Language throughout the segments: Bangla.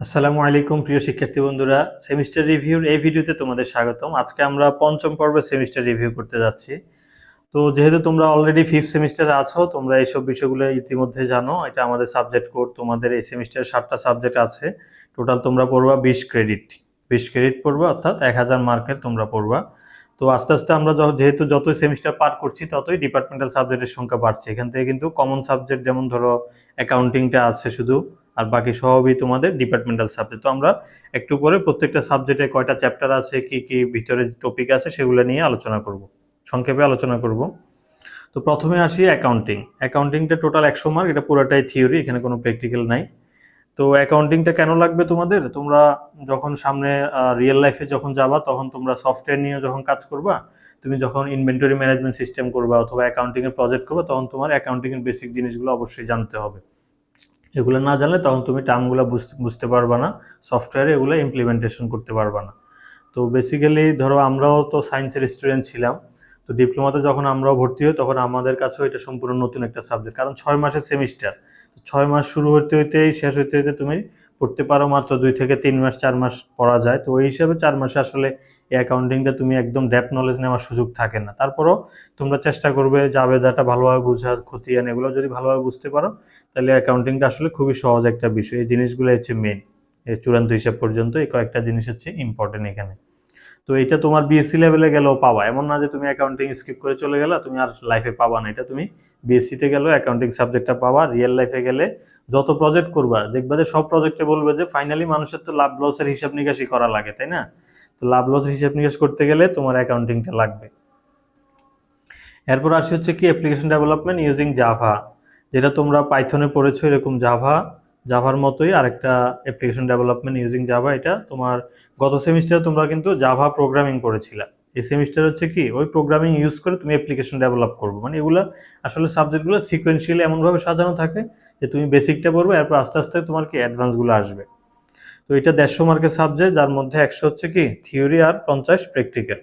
আসসালামু আলাইকুম, প্রিয় শিক্ষার্থী বন্ধুরা। সেমিস্টার রিভিউর এই ভিডিওতে তোমাদের স্বাগতম। আজকে আমরা পঞ্চম পর্বের সেমিস্টার রিভিউ করতে যাচ্ছি। তো যেহেতু তোমরা অলরেডি ফিফথ সেমিস্টারে আছো, তোমরা এইসব বিষয়গুলো ইতিমধ্যে জানো। এটা আমাদের সাবজেক্ট কোড তোমাদের এই সেমিস্টারে সাতটা সাবজেক্ট আছে। টোটাল তোমরা পড়বা বিশ ক্রেডিট বিশ ক্রেডিট পড়বা, অর্থাৎ এক হাজার মার্কের তোমরা পড়বা। তো আস্তে আস্তে আমরা যেহেতু যতই সেমিস্টার পার করছি, ততই ডিপার্টমেন্টাল সাবজেক্টের সংখ্যা বাড়ছে। এখান থেকে কিন্তু কমন সাবজেক্ট যেমন ধরো অ্যাকাউন্টিংটা আছে শুধু আর বাকি সবই তোমাদের ডিপার্টমেন্টাল সাবজেক্ট তো আমরা একটু পরে প্রত্যেকটা সাবজেক্টে কয়টা চ্যাপ্টার আছে, কি কি ভিতরে টপিক আছে সেগুলো নিয়ে আলোচনা করব, সংক্ষেপে আলোচনা করব। তো প্রথমে আসি অ্যাকাউন্টিং অ্যাকাউন্টিংটা টোটাল একশো মার্ক এটা পুরোটাই থিওরি এখানে কোনো প্র্যাকটিক্যাল নাই। তো অ্যাকাউন্টিংটা কেন লাগবে তোমাদের? তোমরা যখন সামনে রিয়েল লাইফে যখন যাবা, তখন তোমরা সফটওয়্যার নিয়ে যখন কাজ করবা, তুমি যখন ইনভেন্টরি ম্যানেজমেন্ট সিস্টেম করবা অথবা অ্যাকাউন্টিং এর প্রজেক্ট করবা, তখন তোমার অ্যাকাউন্টিংয়ের বেসিক জিনিসগুলো অবশ্যই জানতে হবে। এগুলো না জানলে তখন তুমি টার্মগুলো বুঝতে পারবা না সফটওয়্যারে এগুলো ইমপ্লিমেন্টেশন করতে পারবা না। তো বেসিক্যালি ধরো আমরাও তো সায়েন্সের স্টুডেন্ট ছিলাম, তো ডিপ্লোমাতে যখন আমরাও ভর্তি হই তখন আমাদের কাছেও এটা সম্পূর্ণ নতুন একটা সাবজেক্ট কারণ ছয় মাসের সেমিস্টার ছয় মাস শুরু হতে হইতেই, শেষ হইতে হইতে তুমি পড়তে পারো মাত্র দুই থেকে তিন মাস, চার মাস পড়া যায়। তো ওই হিসাবে চার মাসে আসলে এই অ্যাকাউন্টিংটা তুমি একদম ড্যাপ নলেজ নেওয়ার সুযোগ থাকে না। তারপরও তোমরা চেষ্টা করবে জাবেদাটা ভালোভাবে বোঝার, খতিয়ান এগুলো যদি ভালোভাবে বুঝতে পারো, তাহলে অ্যাকাউন্টিংটা আসলে খুবই সহজ একটা বিষয়। এই জিনিসগুলো হচ্ছে মেন এই চূড়ান্ত হিসাব পর্যন্ত এই কয়েকটা জিনিস হচ্ছে ইম্পর্টেন্ট এখানে। তো এটা তোমার বিএসসি লেভেলে গেলেও পাবা। এমন না যে তুমি অ্যাকাউন্টিং স্কিপ করে চলে গেলে, তুমি আর লাইফে পাবা না। এটা তুমি বিএসসিতে গেলেও অ্যাকাউন্টিং সাবজেক্টটা পাবা। রিয়েল লাইফে গেলে যত প্রজেক্ট করবা, দেখবা যে সব প্রজেক্টে বলবে যে ফাইনালি মানুষের তো লাভ লসের হিসাব নিকাশই করা লাগে, তাই না? তো লাভ লসের হিসাব নিকাশ করতে গেলে তোমার অ্যাকাউন্টিংটা লাগবে। এরপর আসি হচ্ছে কি অ্যাপ্লিকেশন ডেভেলপমেন্ট ইউজিং জাভা যেটা তোমরা পাইথনে পড়েছো, এরকম জাভা জাভার মতোই আরেকটা অ্যাপ্লিকেশন ডেভেলপমেন্ট ইউজিং জাভা এটা তোমার গত সেমিস্টারে তোমরা কিন্তু জাভা প্রোগ্রামিং করেছিলে এই সেমিস্টার হচ্ছে কি, ওই প্রোগ্রামিং ইউজ করে তুমি অ্যাপ্লিকেশন ডেভেলপ করব। মানে এগুলো আসলে সাবজেক্টগুলো সিকোয়েন্সিয়ালি এমনভাবে সাজানো থাকে যে তুমি বেসিকটা পড়বে, এরপর আস্তে আস্তে তোমার কি অ্যাডভান্সগুলো আসবে। তো এটা দেড়শো মার্কের সাবজেক্ট যার মধ্যে একশো হচ্ছে কি থিওরি আর পঞ্চাশ প্র্যাকটিক্যাল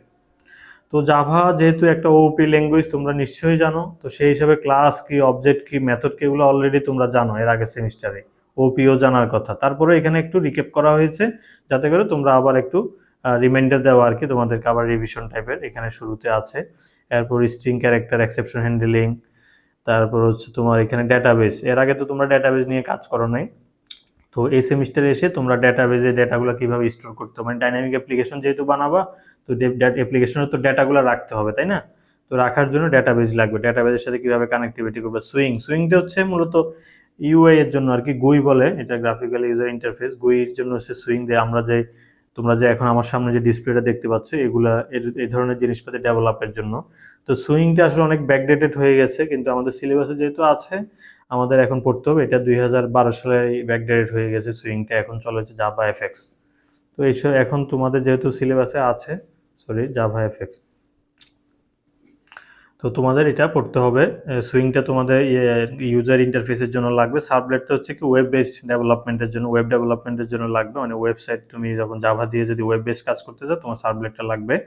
তো জাভা যেহেতু একটা ওপি ল্যাঙ্গুয়েজ তোমরা নিশ্চয়ই জানো। তো সেই হিসাবে ক্লাস কি অবজেক্ট কি মেথড কি, এগুলো অলরেডি তোমরা জানো এর আগের সেমিস্টারে ওপিও জানার কথা। তারপরে এখানে একটু রিকেপ করা হয়েছে, যাতে করে তোমরা আবার একটু রিমাইন্ডার দেওয়া আর কি তোমাদেরকে আবার রিভিশন টাইপের এখানে শুরুতে আছে। এরপর স্ট্রিং ক্যারেক্টার এক্সেপশন হ্যান্ডেলিং তারপর হচ্ছে তোমার এখানে ডেটাবেস এর আগে তো তোমরা ডেটাবেস নিয়ে কাজ করো নাই। তো এই সেমিস্টারে এসে তোমরা ডেটাবেজে ডেটাগুলো কীভাবে স্টোর করতে মানে ডাইনামিক অ্যাপ্লিকেশন যেহেতু বানাবা, তো অ্যাপ্লিকেশনের তো ডেটাগুলো রাখতে হবে, তাই না? তো রাখার জন্য ডেটাবেজ লাগবে। ডেটাবেজের সাথে কীভাবে কানেক্টিভিটি করবে? সুইং সুইংটা হচ্ছে মূলত ইউআই এর জন্য আর কি গুই বলে। এটা গ্রাফিক্যাল ইউজার ইন্টারফেস গুইয়ের জন্য হচ্ছে সুইং দিয়ে আমরা যে, তোমরা যে এখন আমার সামনে যে ডিসপ্লেটা দেখতে পাচ্ছ, এগুলা এই ধরনের জিনিসপাতি ডেভেলপের জন্য। তো সুইংটা আসলে অনেক ব্যাকডেটেড হয়ে গেছে, কিন্তু আমাদের সিলেবাসে যেহেতু আছে, আমাদের এখন পড়তে হবে। এটা দুই হাজার বারো সালে ব্যাকডেটেড হয়ে গেছে সুইংটা এখন চলে হচ্ছে জাভা এফএক্স তো এইসব এখন তোমাদের যেহেতু সিলেবাসে আছে সরি জাভা এফএক্স তো তোমাদের এটা পড়তে হবে। সুইংটা তোমাদের ইউজার ইন্টারফেসের জন্য লাগবে। সাবলেটটা হচ্ছে কি ওয়েব বেসড ডেভেলপমেন্টের জন্য ওয়েব ডেভেলপমেন্টের জন্য লাগবে। মানে ওয়েবসাইট তুমি যখন জাভা দিয়ে যদি ওয়েব বেস কাজ করতে চাও, তোমার সাবলেটটা লাগবে।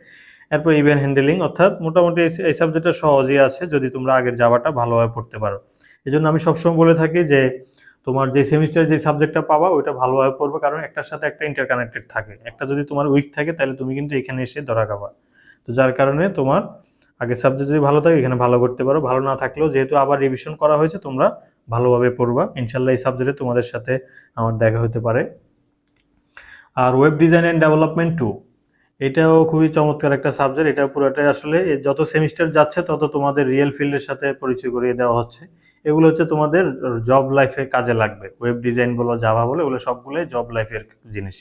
এরপর ইভেন্ট হ্যান্ডেলিং অর্থাৎ মোটামুটি এই- এই সাবজেক্টটা সহজই আছে যদি তোমরা আগের জাভাটা ভালোভাবে পড়তে পারো। এই জন্য আমি সবসময় বলে থাকি যে, তোমার যে সেমিস্টার যে সাবজেক্টটা পাবা, ওইটা ভালোভাবে পড়বে। কারণ একটার সাথে একটা ইন্টারকানেক্টেড থাকে। একটা যদি তোমার উইক থাকে, তাহলে তুমি কিন্তু এখানে এসে ধরা খাবা। তো যার কারণে তোমার আগের সাবজেক্ট যদি ভালো থাকে, এখানে ভালো করতে পারো। ভালো না থাকলেও যেহেতু আবার রিভিশন করা হয়েছে, তোমরা ভালোভাবে পড়বা। ইনশাল্লাহ এই সাবজেক্টে তোমাদের সাথে আমার দেখা হতে পারে। আর web design and development two এটাও খুবই চমৎকার একটা সাবজেক্ট এটা পুরোটাই আসলে যত সেমিস্টার যাচ্ছে, তত তোমাদের রিয়েল ফিল্ডের সাথে পরিচয় করিয়ে দেওয়া হচ্ছে। এগুলো হচ্ছে তোমাদের জব লাইফে কাজে লাগবে। ওয়েব ডিজাইন বলো জাভা বলো, এগুলো সবগুলোই জব লাইফের জিনিস।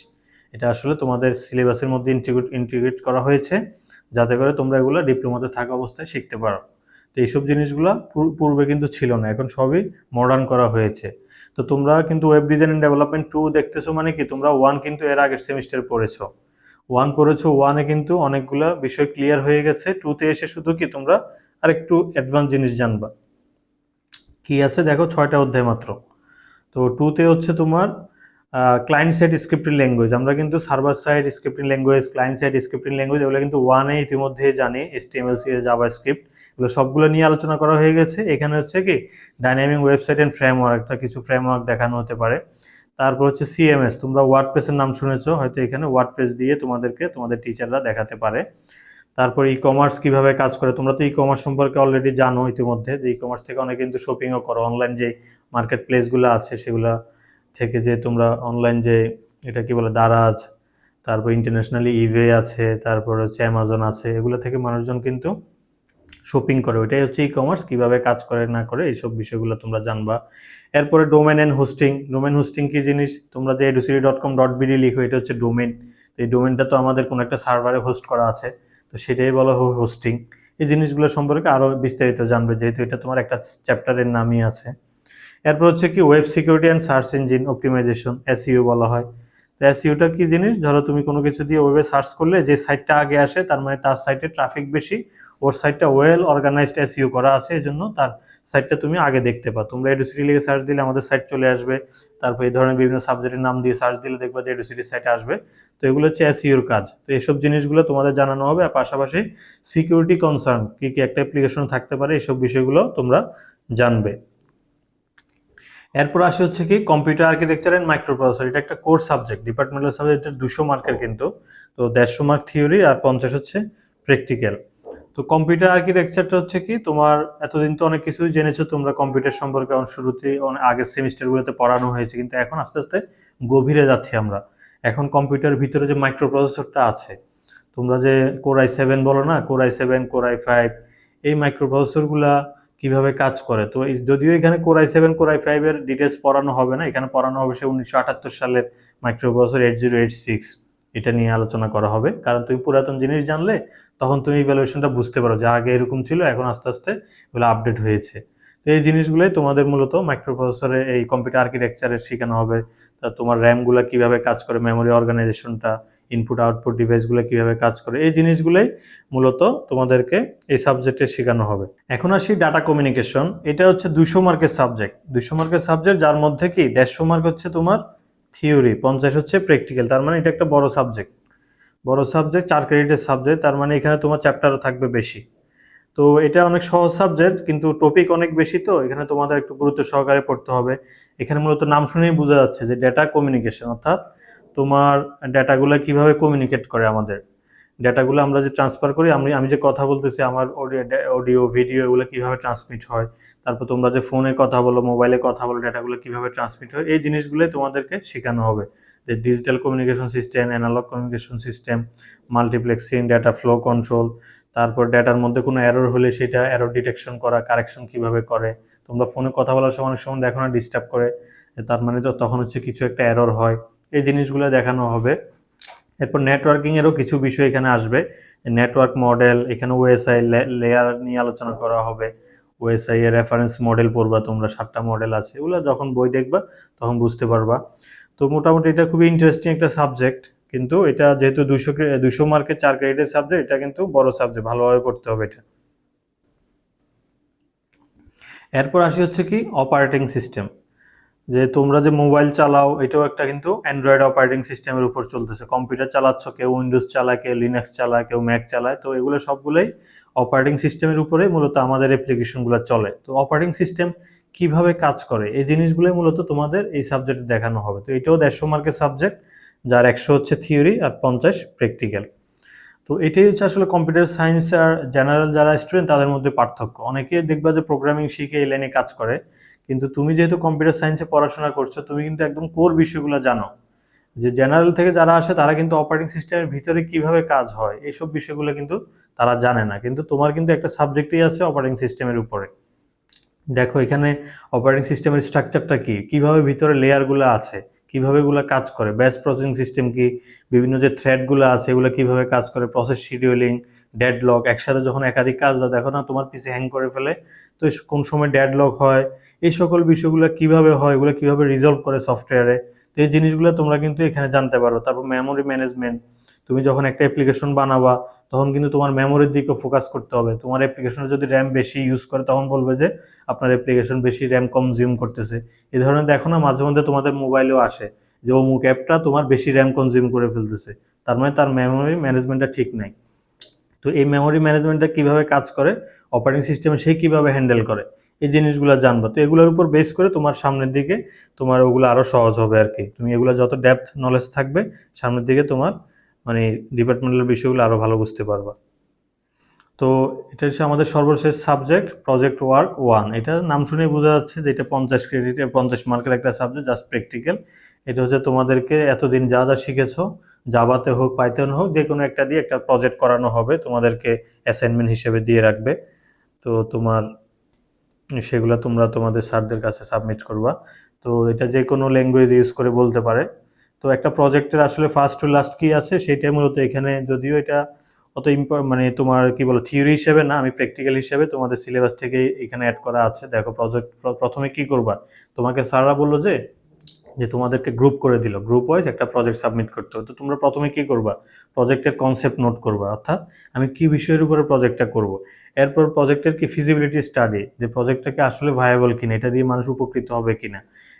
এটা আসলে তোমাদের সিলেবাসের মধ্যে ইন্টিগ্রেট ইন্টিগ্রেট করা হয়েছে। যাতে করে তোমরা এগুলো ডিপ্লোমাতে থাকা অবস্থায় শিখতে পারো। তো এইসব জিনিসগুলো পূর্বে কিন্তু ছিল না, এখন সবই মডার্ন করা হয়েছে। তো তোমরা কিন্তু ওয়েব ডিজাইন ডেভেলপমেন্ট টু দেখতেছো মানে কি, তোমরা ওয়ান কিন্তু এর আগের সেমিস্টার পড়েছো। ওয়ান পড়েছো ওয়ানে কিন্তু অনেকগুলা বিষয় ক্লিয়ার হয়ে গেছে টুতে এসে শুধু কি তোমরা আরেকটু অ্যাডভান্স জিনিস জানবা। কি আছে? দেখো ছয়টা অধ্যায় মাত্র। তো টুতে হচ্ছে তোমার ক্লায়েন্ট সাইড স্ক্রিপ্টিং ল্যাঙ্গুয়েজ আমরা কিন্তু server side scripting language client side scripting language এগুলো কিন্তু ওয়ানে ইতিমধ্যে জানি এসটিএমএল সিএস জাভা স্ক্রিপ্ট এগুলো সবগুলো নিয়ে আলোচনা করা হয়ে গেছে। এখানে হচ্ছে কি ডাইনামিক ওয়েবসাইট এন্ড ফ্রেমওয়ার্ক একটা কিছু ফ্রেমওয়ার্ক দেখানো হতে পারে। তারপর হচ্ছে সিএমএস তোমরা ওয়ার্ড পেজের নাম শুনেছো, হয়তো এখানে ওয়ার্ড পেজ দিয়ে তোমাদেরকে, তোমাদের টিচাররা দেখাতে পারে। তারপর ই কমার্স কীভাবে কাজ করে, তোমরা তো ই কমার্স সম্পর্কে অলরেডি জানো ইতিমধ্যে, যে ই কমার্স থেকে অনেকে কিন্তু শপিংও করো। অনলাইন যে মার্কেট প্লেসগুলো আছে, সেগুলা থেকে যে তোমরা অনলাইন যে এটা কি বলে, দারাজ, তারপর ইন্টারন্যাশনালি ইভে আছে, তারপর হচ্ছে অ্যামাজন আছে, এগুলো থেকে মানুষজন কিন্তু শপিং করে। ওইটাই হচ্ছে ই কমার্স কীভাবে কাজ করে না করে এইসব বিষয়গুলো তোমরা জানবা। এরপরে domain and hosting domain hosting কি জিনিস? তোমরা যে EduCD dot com dot BD লিখো, এটা হচ্ছে ডোমেন এই ডোমেনটা তো আমাদের কোনো একটা সার্ভারে হোস্ট করা আছে, তো সেটাই বলা হোস্টিং এই জিনিসগুলো সম্পর্কে আরও বিস্তারিত জানবে, যেহেতু এটা তোমার একটা চ্যাপ্টারের নামই আছে। এরপর হচ্ছে কি web security and search engine optimisation SEO বলা হয়। তো এসইওটা কি জিনিস? ধরো তুমি কোনো কিছু দিয়ে ওয়েবে সার্চ করলে যে সাইটটা আগে আসে, তার মানে তার সাইটে ট্রাফিক বেশি, ওর সাইটটা ওয়েল অর্গানাইজড এসইও করা আছে, এই জন্য তার সাইটটা তুমি আগে দেখতে পাও। তোমরা এডুসিটি লিখে সার্চ দিলে আমাদের সাইট চলে আসবে, তারপর এই ধরনের বিভিন্ন সাবজেক্টের নাম দিয়ে সার্চ দিলে দেখবা যে এডুসিটির সাইটে আসবে। তো এগুলো হচ্ছে এসইওর কাজ। তো এইসব জিনিসগুলো তোমাদের জানানো হবে, আর পাশাপাশি সিকিউরিটি কনসার্ন কী কী একটা অ্যাপ্লিকেশন থাকতে পারে এইসব বিষয়গুলো তোমরা জানবে। এরপর আসে হচ্ছে কি কম্পিউটার আর্কিটেকচার এন্ড মাইক্রোপ্রসেসর এটা একটা কোর্স সাবজেক্ট ডিপার্টমেন্টাল সাবজেক্ট এটা দুশো মার্কের কিন্তু। তো দেড়শো মার্ক থিওরি আর পঞ্চাশ হচ্ছে প্র্যাকটিক্যাল তো কম্পিউটার আর্কিটেকচারটা হচ্ছে কি তোমার এতদিন তো অনেক কিছুই জেনেছো তোমরা কম্পিউটার সম্পর্কে অনেক শুরুতে অনেক আগের সেমিস্টারগুলোতে পড়ানো হয়েছে কিন্তু এখন আস্তে আস্তে গভীরে যাচ্ছি আমরা। এখন কম্পিউটারের ভিতরে যে মাইক্রোপ্রসেসরটা আছে তোমরা যে কোরাই সেভেন বলো না কোরাই সেভেন কোরাই ফাইভ এই মাইক্রোপ্রসেসরগুলা কীভাবে কাজ করে? তো যদিও এখানে core i seven core i five এর ডিটেলস পড়ানো হবে না, এখানে পড়ানো হবে সে উনিশশো আটাত্তর সালের microprocessor eight zero eight six এটা নিয়ে আলোচনা করা হবে। কারণ তুমি পুরাতন জিনিস জানলে, তখন তুমি ইভ্যালুয়েশনটা বুঝতে পারো যা আগে এরকম ছিল, এখন আস্তে আস্তে এগুলো আপডেট হয়েছে। তো এই জিনিসগুলোই তোমাদের মূলত মাইক্রোপ্রসেসরে এই কম্পিউটার আর্কিটেকচারের শেখানো হবে। তা তোমার র্যামগুলো কীভাবে কাজ করে মেমোরি অর্গানাইজেশনটা ইনপুট আউটপুট ডিভাইসগুলো কীভাবে কাজ করে, এই জিনিসগুলোই মূলত তোমাদেরকে এই সাবজেক্টে শেখানো হবে। এখন আসি ডাটা কমিউনিকেশন এটা হচ্ছে দুশো মার্কের সাবজেক্ট দুশো মার্কের সাবজেক্ট যার মধ্যে কি? দেড়শো মার্ক হচ্ছে তোমার থিওরি পঞ্চাশ হচ্ছে প্র্যাকটিক্যাল তার মানে এটা একটা বড় সাবজেক্ট বড় সাবজেক্ট চার ক্রেডিটের সাবজেক্ট তার মানে এখানে তোমার চ্যাপ্টারও থাকবে বেশি। তো এটা অনেক সহজ সাবজেক্ট কিন্তু টপিক অনেক বেশি তো, এখানে তোমাদের একটু গুরুত্ব সহকারে পড়তে হবে। এখানে মূলত নাম শুনেই বোঝা যাচ্ছে যে ডেটা কমিউনিকেশন অর্থাৎ তোমার ডেটাগুলো কীভাবে কমিউনিকেট করে আমাদের? ডেটাগুলো আমরা যে ট্রান্সফার করি, আমি আমি যে কথা বলতেছি, আমার অডিও ভিডিও এগুলো কীভাবে ট্রান্সমিট হয়, তারপর তোমরা যে ফোনে কথা বলো মোবাইলে কথা বলো, ডেটাগুলো কীভাবে ট্রান্সমিট হয়, এই জিনিসগুলোই তোমাদেরকে শেখানো হবে। যে digital communication system analogue communication system multiplexing data flow control তারপর ডেটার মধ্যে কোনো এরর হলে সেটা এরর ডিটেকশন করা কারেকশন কীভাবে করে। তোমরা ফোনে কথা বলার সময় অনেক সময় দেখো না ডিস্টার্ব করে, তার মানে তো তখন হচ্ছে কিছু একটা এরর হয়। এই জিনিসগুলো দেখানো হবে। এরপর নেটওয়ার্কিং এরও কিছু বিষয় এখানে আসবে। নেটওয়ার্ক মডেল এখানে ওএসআই লেয়ার নিয়ে আলোচনা করা হবে। ওএসআই এর রেফারেন্স মডেল পড়বা তোমরা, সাতটা মডেল আছে। এগুলো যখন বই দেখবা, তখন বুঝতে পারবা। তো মোটামুটি এটা খুবই ইন্টারেস্টিং একটা সাবজেক্ট কিন্তু এটা যেহেতু দুশো দুশো মার্কের চার ক্রেডিটের সাবজেক্ট এটা কিন্তু বড় সাবজেক্ট ভালোভাবে পড়তে হবে এটা। এরপর আসি হচ্ছে কি অপারেটিং সিস্টেম যে তোমরা যে মোবাইল চালাও, এটাও একটা কিন্তু অ্যান্ড্রয়েড অপারেটিং সিস্টেমের উপর চলতেছে। কম্পিউটার চালাচ্ছ, কেউ উইন্ডোজ চালায়, কেউ লিনাক্স চালায়, কেউ ম্যাক চালায়, তো এগুলো সবগুলোই অপারেটিং সিস্টেমের উপরে মূলত আমাদের অ্যাপ্লিকেশনগুলো চলে। তো অপারেটিং সিস্টেম কীভাবে কাজ করে? এই জিনিসগুলোই মূলত তোমাদের এই সাবজেক্টে দেখানো হবে। তো এটাও দেড়শো মার্কের সাবজেক্ট যার একশো হচ্ছে থিওরি আর পঞ্চাশ প্র্যাকটিক্যাল তো এটাই হচ্ছে আসলে কম্পিউটার সায়েন্স আর জেনারেল যারা স্টুডেন্ট তাদের মধ্যে পার্থক্য। অনেকে দেখবা যে প্রোগ্রামিং শিখে এই লাইনে কাজ করে। কিন্তু তুমি যেহেতু কম্পিউটার সায়েন্সে পড়াশোনা করছ, তুমি কিন্তু একদম কোর বিষয়গুলো জানো। যে জেনারেল থেকে যারা আসে, তারা কিন্তু অপারেটিং সিস্টেমের ভিতরে কীভাবে কাজ হয় এইসব বিষয়গুলো কিন্তু তারা জানে না। কিন্তু তোমার কিন্তু একটা সাবজেক্টই আছে অপারেটিং সিস্টেমের উপরে। দেখো, এখানে অপারেটিং সিস্টেমের স্ট্রাকচারটা কি? কীভাবে ভিতরে লেয়ারগুলো আছে? কীভাবে এগুলো কাজ করে? ব্যাচ প্রসেসিং সিস্টেম কি? বিভিন্ন যে থ্রেডগুলো আছে, এগুলো কীভাবে কাজ করে? প্রসেস শিডিউলিং ডেডলক একসাথে যখন একাধিক কাজ দেখো না, তোমার পিছে হ্যাং করে ফেলে। তো কোন সময় ডেডলক হয় এই সকল বিষয়গুলো কীভাবে হয়, এগুলো কীভাবে রিজলভ করে সফটওয়্যারে তো এই জিনিসগুলো তোমরা কিন্তু এখানে জানতে পারো। তারপর মেমোরি ম্যানেজমেন্ট তুমি যখন একটা অ্যাপ্লিকেশন বানাবা, তখন কিন্তু তোমার মেমোরির দিকে ফোকাস করতে হবে। তোমার অ্যাপ্লিকেশনে যদি র্যাম বেশি ইউজ করে, তখন বলবে যে আপনার অ্যাপ্লিকেশন বেশি র্যাম কনজিউম করতেছে। এই ধরনের দেখো না, মাঝে মধ্যে তোমাদের মোবাইলেও আসে যে অমুক অ্যাপটা তোমার বেশি র্যাম কনজিউম করে ফেলতেছে। তার মানে তার মেমোরি ম্যানেজমেন্টটা ঠিক নাই। তো এই মেমোরি ম্যানেজমেন্টটা কীভাবে কাজ করে? অপারেটিং সিস্টেমে সে কীভাবে হ্যান্ডেল করে? এই জিনিসগুলো জানবা। তো এগুলোর উপর বেস করে তোমার সামনের দিকে তোমার ওগুলো আরও সহজ হবে আর কি। তুমি এগুলো যত ডেপথ নলেজ থাকবে, সামনের দিকে তোমার মানে ডিপার্টমেন্টাল বিষয়গুলো আরও ভালো বুঝতে পারবা। তো এটা হচ্ছে আমাদের সর্বশেষ সাবজেক্ট প্রজেক্ট ওয়ার্ক ওয়ান এটা নাম শুনেই বোঝা যাচ্ছে যে এটা পঞ্চাশ ক্রেডিট পঞ্চাশ মার্কের একটা সাবজেক্ট জাস্ট প্র্যাকটিক্যাল এটা হচ্ছে তোমাদেরকে এতদিন যা যা শিখেছো, জাভাতে হোক, পাইথন হোক যে কোনো একটা দিয়ে একটা প্রজেক্ট করানো হবে, তোমাদেরকে অ্যাসাইনমেন্ট হিসেবে দিয়ে রাখবে। তো তোমার সেগুলো তোমরা তোমাদের স্যারদের কাছে সাবমিট করবা। তো এটা যে কোনো ল্যাঙ্গুয়েজ ইউজ করে বলতে পারে। তো একটা প্রজেক্টের আসলে ফার্স্ট টু লাস্ট কী আছে, সেটাই মূলত এখানে যদিও এটা অত মানে তোমার কি বলো থিওরি হিসেবে না, আমি প্র্যাকটিক্যাল হিসেবে তোমাদের সিলেবাস থেকে এখানে অ্যাড করা আছে। দেখো প্রজেক্ট প্রথমে কি করবা? তোমাকে স্যাররা বলল যে যে তোমাদেরকে গ্রুপ করে দিল। গ্রুপ ওয়াইজ একটা প্রজেক্ট সাবমিট করতে হবে। তো তোমরা প্রথমে কি করবা? প্রজেক্টের কনসেপ্ট নোট করবা। অর্থাৎ আমি কি বিষয়ের উপরে প্রজেক্টটা করব? এরপর প্রজেক্টের কি ফিজিবিলিটি স্টাডি যে প্রজেক্টটাকে আসলে ভায়াবল কিনা? এটা দিয়ে মানুষ উপকৃত হবে কিনা?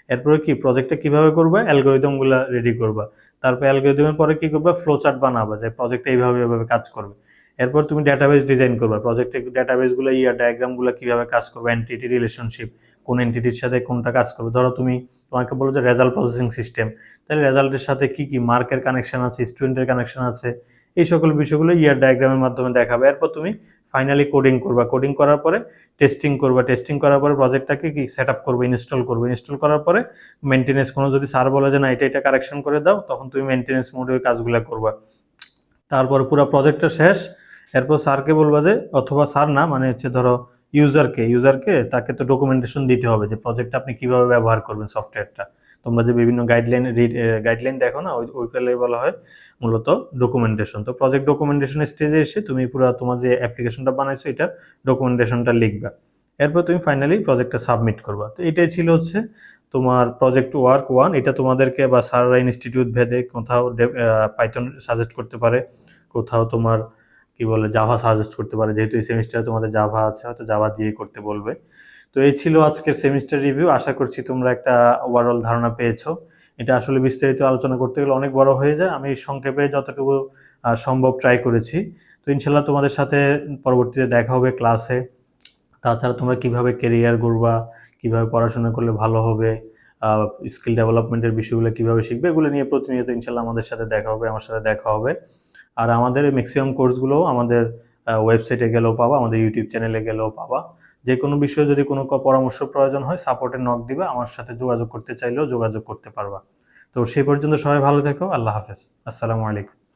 এরপরে কি প্রজেক্টটা কীভাবে করবা? অ্যালগোরিদমগুলো রেডি করবা। তারপর অ্যালগোরিদমের পরে কি করবা? ফ্লো চার্ট বানাবা। যে প্রজেক্টটা এইভাবে এভাবে কাজ করবে। এরপর তুমি ডাটাবেস ডিজাইন করবা। প্রজেক্টের ডাটাবেসগুলো ইয়ার ডায়াগ্রামগুলো কীভাবে কাজ করবে? এন্টিটি রিলেশনশিপ কোন এন্টিটির সাথে কোনটা কাজ করবে? ধরো তুমি তোমাকে বলো যে রেজাল্ট প্রসেসিং সিস্টেম তাহলে রেজাল্টের সাথে কি কি মার্কের কানেকশন আছে স্টুডেন্টের কানেকশন আছে, এই সকল বিষয়গুলো ইয়ার ডায়াগ্রামের মাধ্যমে দেখাবে। এরপর তুমি ফাইনালি কোডিং করবা। কোডিং করার পরে টেস্টিং করবা। টেস্টিং করার পরে প্রজেক্টটাকে কি সেট আপ করবে ইনস্টল করবে। ইনস্টল করার পরে মেনটেনেন্স কোনো যদি স্যার বলে যে না, এটা এটা কারেকশন করে দাও, তখন তুমি মেনটেনেন্স মোডে ওই কাজগুলো করবা। তারপর পুরো প্রজেক্টটা শেষ। এরপর স্যারকে বলবা যে, অথবা স্যার না মানে হচ্ছে ধরো ইউজারকে ইউজারকে তাকে তো ডকুমেন্টেশন দিতে হবে যে প্রজেক্টটা আপনি কীভাবে ব্যবহার করবেন সফটওয়্যারটা তোমরা যে বিভিন্ন গাইডলাইন গাইডলাইন দেখো না, ওই ওইগুলো বলা হয় মূলত ডকুমেন্টেশন তো প্রজেক্ট ডকুমেন্টেশন স্টেজে এসে তুমি পুরো তোমার যে অ্যাপ্লিকেশনটা বানাইছো, এটা ডকুমেন্টেশনটা লিখবা। এরপর তুমি ফাইনালি প্রজেক্টটা সাবমিট করবা। তো এটাই ছিল হচ্ছে তোমার প্রজেক্ট ওয়ার্ক ওয়ান এটা তোমাদেরকে বা সাররা ইনস্টিটিউট ভেদে কোথাও পাইথন সাজেস্ট করতে পারে, কোথাও তোমার কি বলে জাভা সাজেস্ট করতে পারে। যেহেতু এই সেমিস্টারে তোমাদের জাভা আছে, হয়তো জাভা দিয়ে করতে বলবে। তো এই ছিল আজকের সেমিস্টার রিভিউ আশা করছি তোমরা একটা ওভারঅল ধারণা পেয়েছ। এটা আসলে বিস্তারিত আলোচনা করতে গেলে অনেক বড় হয়ে যায়। আমি সংক্ষেপে যতটুকু সম্ভব ট্রাই করেছি। তো ইনশাল্লাহ তোমাদের সাথে পরবর্তীতে দেখা হবে ক্লাসে তাছাড়া তোমরা কীভাবে কেরিয়ার গড়বা, কীভাবে পড়াশোনা করলে ভালো হবে স্কিল ডেভেলপমেন্টের বিষয়গুলো কীভাবে শিখবে, এগুলো নিয়ে প্রতিনিয়ত ইনশাল্লাহ আমাদের সাথে দেখা হবে, আমার সাথে দেখা হবে। আর আমাদের ম্যাক্সিমাম কোর্সগুলো আমাদের ওয়েবসাইটে গেলেও পাবা, আমাদের ইউটিউব চ্যানেলে গেলেও পাবা। যে কোনো বিষয়ে যদি কোনো পরামর্শ প্রয়োজন হয় সাপোর্টে নক দিবে, আমার সাথে যোগাযোগ করতে চাইলেও যোগাযোগ করতে পারবা। তো সেই পর্যন্ত সবাই ভালো থেকো, আল্লাহ হাফেজ। আসসালামু আলাইকুম।